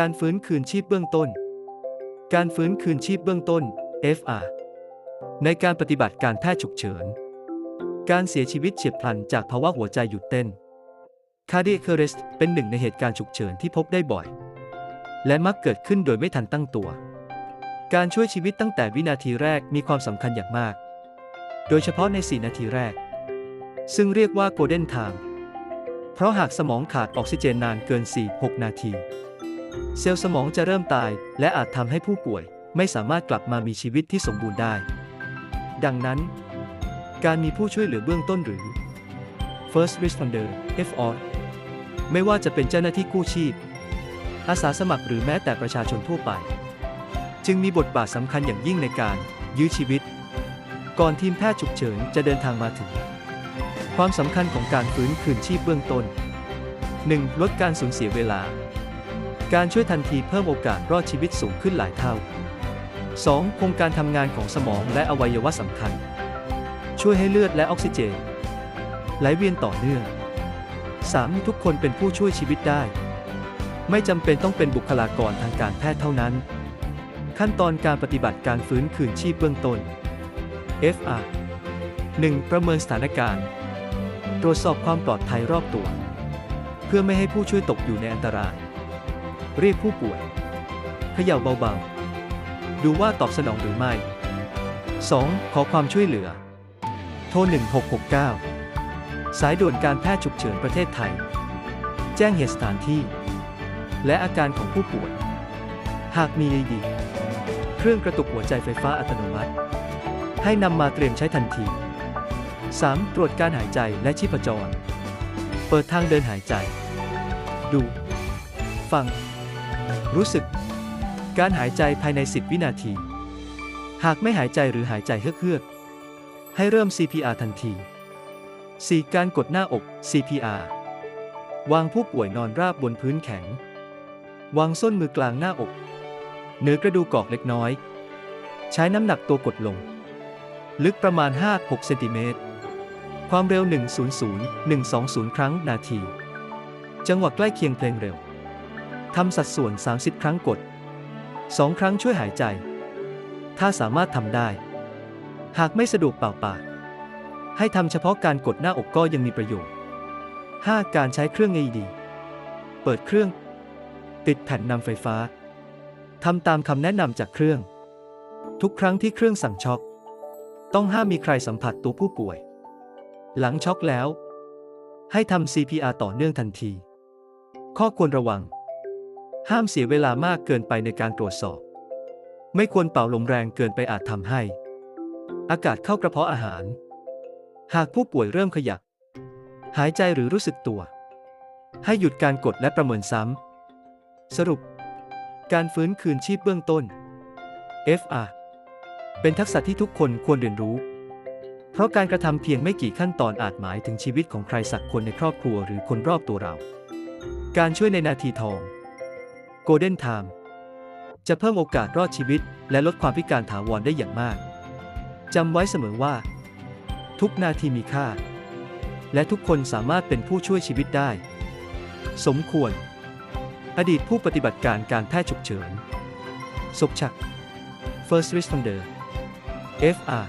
การฟื้นคืนชีพเบื้องต้น การฟื้นคืนชีพเบื้องต้น FR ในการปฏิบัติการแพทย์ฉุกเฉิน การเสียชีวิตเฉียบพลันจากภาวะหัวใจหยุดเต้น Cardiac arrest เป็นหนึ่งในเหตุการณ์ฉุกเฉินที่พบได้บ่อย และมักเกิดขึ้นโดยไม่ทันตั้งตัว การช่วยชีวิตตั้งแต่วินาทีแรกมีความสำคัญอย่างมาก โดยเฉพาะใน 4 นาทีแรก ซึ่งเรียกว่า Golden Time เพราะหากสมองขาดออกซิเจนนานเกิน 4-6 นาที เซลล์สมองจะเริ่มตาย และอาจทำให้ผู้ป่วย ไม่สามารถกลับมามีชีวิตที่สมบูรณ์ได้ ดังนั้น การมีผู้ช่วยเหลือเบื้องต้นหรือ First Responder FR ไม่ว่าจะเป็นเจ้าหน้าที่กู้ชีพ อาสาสมัครหรือแม้แต่ประชาชนทั่วไป จึงมีบทบาทสำคัญอย่างยิ่งในการ ยื้อชีวิต ก่อนทีมแพทย์ฉุกเฉินจะเดินทางมาถึง ความสำคัญของการฟื้นคืนชีพเบื้องต้น 1. ลดการสูญเสียเวลา การช่วยทันทีเพิ่มโอกาสรอดชีวิตสูงขึ้นหลายเท่า 2. ครงการทำงานของสมองและอวัยวะสำคัญ ช่วยให้เลือดและออกซิเจนไหลเวียนต่อเนื่อง 3. ทุกคนเป็นผู้ช่วยชีวิตได้ ไม่จำเป็นต้องเป็นบุคลากรทางการแพทย์เท่านั้น ขั้นตอนการปฏิบัติการฟื้นคืนชีพเบื้องต้น FR 1. ประเมินสถานการณ์ ตรวจสอบความปลอดภัยรอบตัว เพื่อไม่ให้ผู้ช่วยตกอยู่ในอันตราย เรียกผู้ป่วยเขย่าเบาๆ ดูว่าตอบสนองหรือไม่ 2. ขอความช่วยเหลือ โทร 1669 สายด่วนการแพทย์ฉุกเฉินประเทศไทย แจ้งเหตุสถานที่ และอาการของผู้ป่วย หากมีดีเครื่องกระตุกหัวใจไฟฟ้าอัตโนมัติ ให้นำมาเตรียมใช้ทันที 3. ตรวจการหายใจและชีพจร เปิดทางเดินหายใจ ดู ฟัง รู้สึก การหายใจภายใน 10 วินาที หากไม่หายใจหรือหายใจเฮือกๆ ให้เริ่ม CPR ทันที 4. การกดหน้าอก CPR วางผู้ป่วยนอนราบบนพื้นแข็ง วางส้นมือกลางหน้าอก เหนือกระดูกกอกเล็กน้อย ใช้น้ำหนักตัวกดลง ลึกประมาณ 5-6 เซนติเมตร ความเร็ว 100 120 ครั้งนาที จังหวะใกล้เคียงเพลงเร็ว ทำสัดส่วน 30 ครั้งกด 2 ครั้งช่วยหายใจ ถ้าสามารถทำได้ หากไม่สะดวกเปล่าปาก ให้ทำเฉพาะการกดหน้าอกก็ยังมีประโยชน์ 5. การใช้เครื่อง AED เปิดเครื่อง ติดแผ่นนำไฟฟ้าทำตามคำแนะนำจากเครื่อง ทุกครั้งที่เครื่องสั่งช็อก ต้องห้ามมีใครสัมผัสตัวผู้ป่วย หลังช็อกแล้ว ให้ทำ CPR ต่อเนื่องทันที ข้อควรระวัง ห้ามเสียเวลามากเกินไปในการตรวจสอบ ไม่ควรเป่าลมแรงเกินไปอาจทำให้ อากาศเข้ากระเพาะอาหาร หากผู้ป่วยเริ่มขยับ หายใจหรือรู้สึกตัว ให้หยุดการกดและประเมินซ้ำ สรุป การฟื้นคืนชีพเบื้องต้น FR เป็นทักษะที่ทุกคนควรเรียนรู้ เพราะการกระทำเพียงไม่กี่ขั้นตอนอาจหมายถึงชีวิตของใครสักคนในครอบครัวหรือคนรอบตัวเรา การช่วยในนาทีทอง Golden Time จะเพิ่มโอกาสรอดชีวิต และลดความพิการถาวรได้อย่างมาก จำไว้เสมอว่า ทุกนาทีมีค่า และทุกคนสามารถเป็นผู้ช่วยชีวิตได้ สมควร อดีตผู้ปฏิบัติการการแพทย์ฉุกเฉินศพชัก First Responder FR